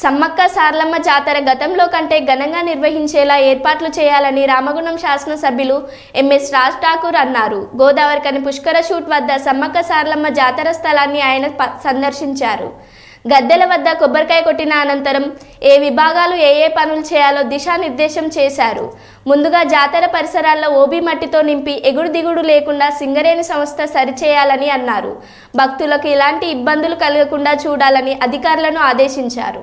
సమ్మక్క సార్లమ్మ జాతర గతంలో కంటే ఘనంగా నిర్వహించేలా ఏర్పాట్లు చేయాలని రామగుణం శాసనసభ్యులు ఎంఎస్ రాజ్ ఠాకూర్ అన్నారు. గోదావరి కని పుష్కర షూట్ వద్ద సమ్మక్క సార్లమ్మ జాతర స్థలాన్ని ఆయన సందర్శించారు. గద్దెల వద్ద కొబ్బరికాయ కొట్టిన అనంతరం ఏ విభాగాలు ఏ ఏ పనులు చేయాలో దిశానిర్దేశం చేశారు. ముందుగా జాతర పరిసరాల్లో ఓబీ మట్టితో నింపి ఎగుడు దిగుడు లేకుండా సింగరేణి సంస్థ సరిచేయాలని అన్నారు. భక్తులకు ఎలాంటి ఇబ్బందులు కలగకుండా చూడాలని అధికారులను ఆదేశించారు.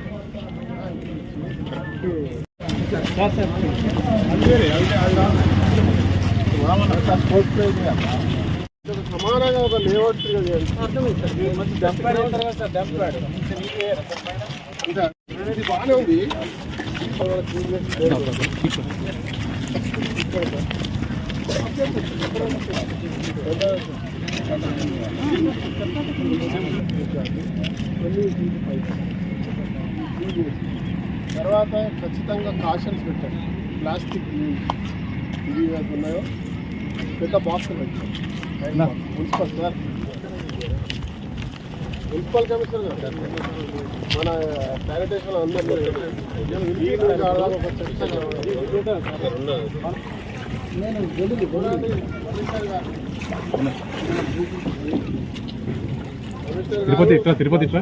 సమానంగా ఒక లేఅవుట్ ఇది బాగానే ఉంది తర్వాత ఖచ్చితంగా కాషన్స్ పెట్టండి. ప్లాస్టిక్ ఇది ఏవైతే ఉన్నాయో పెద్ద బాక్స్ పెట్టండి. మున్సిపల్ సార్ మున్సిపల్ కమిషనర్ గారు మన శానిటేషన్ అందరూ నేను గొడుగు తిరుపతి ఇట్లా తిరుపతి ఇట్లా.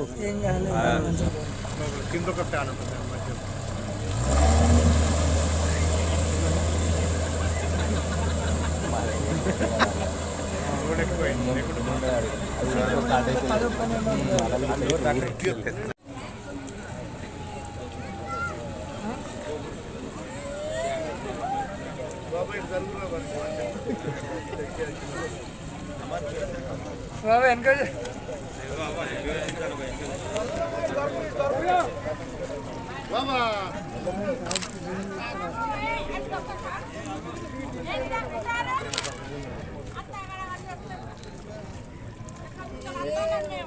బాబా తిప్పు తిప్పు తిప్పు సత్యం గవర్నమెంట్ దిగండి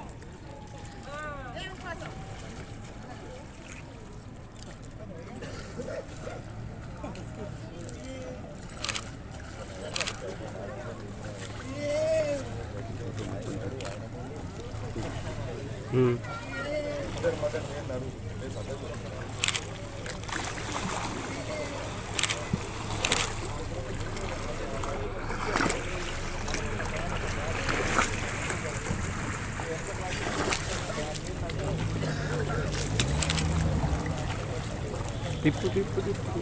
टिप्पू टिप्पू टिप्पू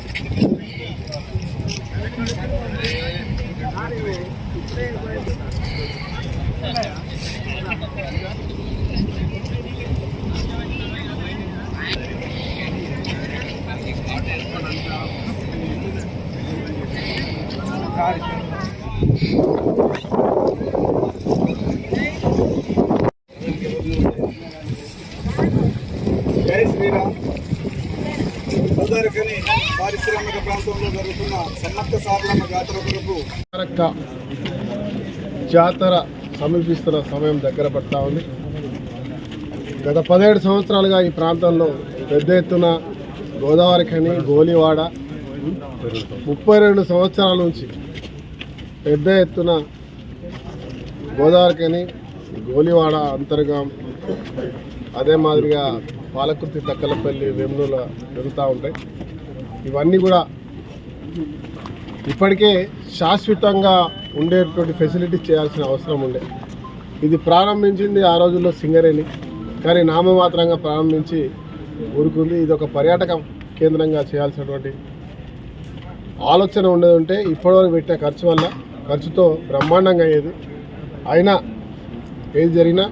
పదరికని పారిశ్రామిక ప్రాంతంలో జరుగుతున్న సమ్మక్క సారలమ్మ జాతర కొరకు రక్క జాతర సమీపిస్తున్న సమయం దగ్గర పడతా ఉంది. గత పదిహేడు సంవత్సరాలుగా ఈ ప్రాంతంలో పెద్ద ఎత్తున గోదావరిఖని గోలివాడ ముప్పై రెండు సంవత్సరాల నుంచి పెద్ద ఎత్తున గోదావరిఖని గోలివాడ అంతర్గం అదే మాదిరిగా పాలకుర్తి తక్కలపల్లి వెమ్నుల పెరుగుతూ ఉంటాయి. ఇవన్నీ కూడా ఇప్పటికే శాశ్వతంగా ఉండేటువంటి ఫెసిలిటీ చేయాల్సిన అవసరం ఉండే. ఇది ప్రారంభించింది ఆ రోజుల్లో సింగరేణి. కానీ నామమాత్రంగా ప్రారంభించి ఊరుకుంది. ఇది ఒక పర్యాటక కేంద్రంగా చేయాల్సినటువంటి ఆలోచన ఉండేది ఉంటే ఇప్పటివరకు పెట్టే ఖర్చు వల్ల ఖర్చుతో బ్రహ్మాండంగా అయ్యేది. అయినా ఏది జరిగినా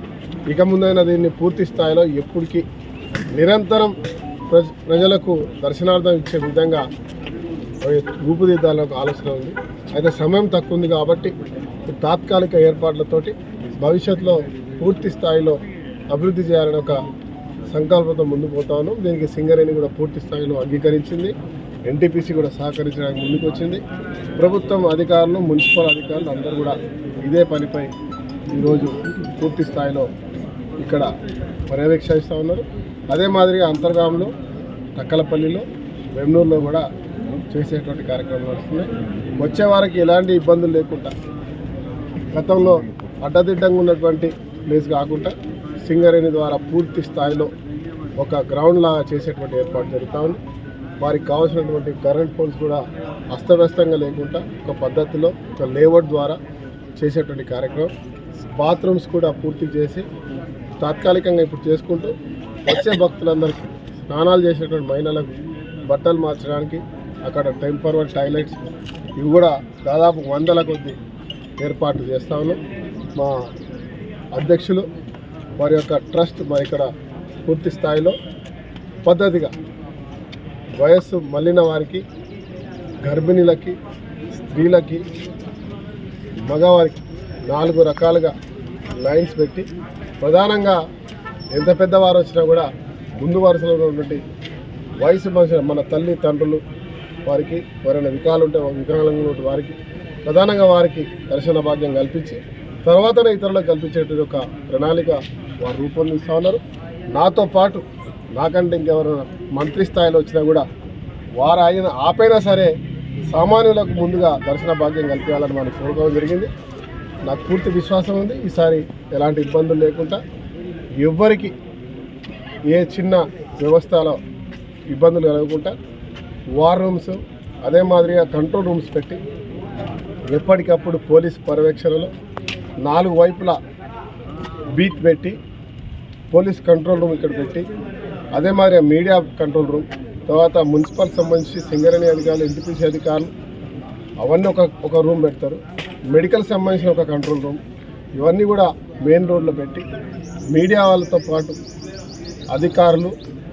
ఇక ముందైనా దీన్ని పూర్తి స్థాయిలో ఎప్పటికీ నిరంతరం ప్రజ ప్రజలకు దర్శనార్థం ఇచ్చే విధంగా రూపుదిద్దాలని ఒక ఆలోచన ఉంది. అయితే సమయం తక్కువ ఉంది కాబట్టి తాత్కాలిక ఏర్పాట్లతోటి భవిష్యత్తులో పూర్తి స్థాయిలో అభివృద్ధి చేయాలని ఒక సంకల్పంతో ముందుకు పోతాను. దీనికి సింగరేణి కూడా పూర్తి స్థాయిలో అంగీకరించింది. ఎన్టీపీసీ కూడా సహకరించడానికి ముందుకు వచ్చింది. ప్రభుత్వం అధికారులు మున్సిపల్ అధికారులు అందరూ కూడా ఇదే పనిపై ఈరోజు పూర్తి స్థాయిలో ఇక్కడ పర్యవేక్షిస్తూ ఉన్నారు. అదే మాదిరిగా అంతర్గామంలో తక్కలపల్లిలో వెమ్నూరులో కూడా చేసేటువంటి కార్యక్రమాలు నడుస్తున్నాయి వచ్చే వారికి ఎలాంటి ఇబ్బందులు లేకుండా గతంలో అడ్డదిడ్డంగా ఉన్నటువంటి ప్లేస్ కాకుండా సింగరేణి ద్వారా పూర్తి స్థాయిలో ఒక గ్రౌండ్ లాగా చేసేటువంటి ఏర్పాటు జరుగుతూ ఉంది. వారికి కావాల్సినటువంటి కరెంట్ పోల్స్ కూడా అస్తవ్యస్తంగా లేకుండా ఒక పద్ధతిలో ఒక లేఅవుట్ ద్వారా చేసేటువంటి కార్యక్రమం. బాత్రూమ్స్ కూడా పూర్తి చేసి తాత్కాలికంగా ఇప్పుడు చేసుకుంటూ వచ్చే భక్తులందరికీ స్నానాలు చేసేటువంటి మహిళలకు బట్టలు మార్చడానికి అక్కడ టెంపరవర్ టాయిలెట్స్ ఇవి కూడా దాదాపు వందల కొద్ది ఏర్పాట్లు చేస్తా ఉన్నాం. మా అధ్యక్షులు వారి యొక్క ట్రస్ట్ మా ఇక్కడ పూర్తి స్థాయిలో పద్ధతిగా వయస్సు మళ్ళిన వారికి గర్భిణీలకి స్త్రీలకి మగవారికి నాలుగు రకాలుగా లైన్స్ పెట్టి ప్రధానంగా ఎంత పెద్దవారు వచ్చినా కూడా ముందు వరుసలో ఉన్నటువంటి వయసు మనుషులు మన తల్లి తండ్రులు వారికి ఎవరైనా వికాలు ఉంటే వికలాంగంగా ఉంటే వారికి ప్రధానంగా వారికి దర్శన భాగ్యం కల్పించి తర్వాతనే ఇతరులకు కల్పించేటువంటి ఒక ప్రణాళిక వారు రూపొందిస్తూ ఉన్నారు. నాతో పాటు నాకంటే ఇంకెవరైనా మంత్రి స్థాయిలో వచ్చినా కూడా వారు ఆయన ఆపైనా సరే సామాన్యులకు ముందుగా దర్శన భాగ్యం కల్పించాలని మనం కోరుకోవడం జరిగింది. నాకు పూర్తి విశ్వాసం ఉంది. ఈసారి ఎలాంటి ఇబ్బందులు లేకుండా ఎవ్వరికి ఏ చిన్న వ్యవస్థలో ఇబ్బందులు కలగకుండా వార్ రూమ్స్ అదే మాదిరిగా కంట్రోల్ రూమ్స్ పెట్టి ఎప్పటికప్పుడు పోలీస్ పర్యవేక్షణలో నాలుగు వైపులా బీట్ పెట్టి పోలీస్ కంట్రోల్ రూమ్ ఇక్కడ పెట్టి అదే మాదిరిగా మీడియా కంట్రోల్ రూమ్ తర్వాత మున్సిపల్ సంబంధించి సింగరేణి అధికారులు ఎన్టీపీసీ అధికారులు అవన్నీ ఒక ఒక రూమ్ పెడతారు. మెడికల్ సంబంధించిన ఒక కంట్రోల్ రూమ్ ఇవన్నీ కూడా మెయిన్ రోడ్లో పెట్టి మీడియా వాళ్ళతో పాటు అధికారులు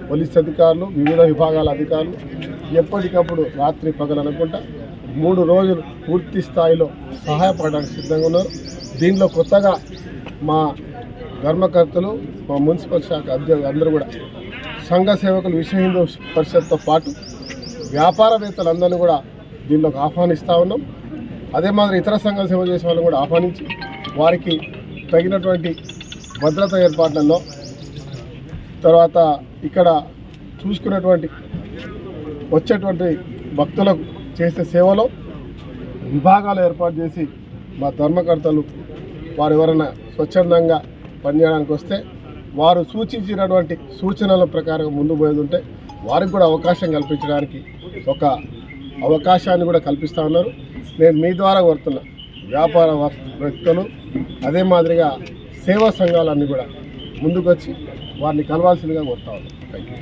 పోలీస్ అధికారులు వివిధ విభాగాల అధికారులు ఎప్పటికప్పుడు రాత్రి పగలు అనుకుంటా మూడు రోజులు పూర్తి స్థాయిలో సహాయపడడానికి సిద్ధంగా ఉన్నారు. దీనిలో కొత్తగా మా ధర్మకర్తలు మా మున్సిపల్ శాఖ అధ్యక్షులు అందరూ కూడా సంఘ సేవకులు విశ్వ హిందూ పరిషత్తో పాటు వ్యాపారవేత్తలందరినీ కూడా దీనిలోకి ఆహ్వానిస్తూ ఉన్నాం. అదే మాదిరి ఇతర సంఘ సేవ చేసే వాళ్ళని కూడా ఆహ్వానించి వారికి తగినటువంటి భద్రత ఏర్పాట్లలో తర్వాత ఇక్కడ చూసుకున్నటువంటి వచ్చేటువంటి భక్తులకు చేసే సేవలో విభాగాలు ఏర్పాటు చేసి మా ధర్మకర్తలు వారు ఎవరైనా స్వచ్ఛందంగా పనిచేయడానికి వస్తే వారు సూచించినటువంటి సూచనల ప్రకారం ముందు పోయేది ఉంటే వారికి కూడా అవకాశం కల్పించడానికి ఒక అవకాశాన్ని కూడా కల్పిస్తూ ఉన్నారు. నేను మీ ద్వారా కోరుతున్నా వ్యాపార వ్యక్తులు అదే మాదిరిగా సేవా సంఘాలన్నీ కూడా ముందుకొచ్చి వారిని కలవాల్సిందిగా కోరుతా ఉన్నాను. Thank you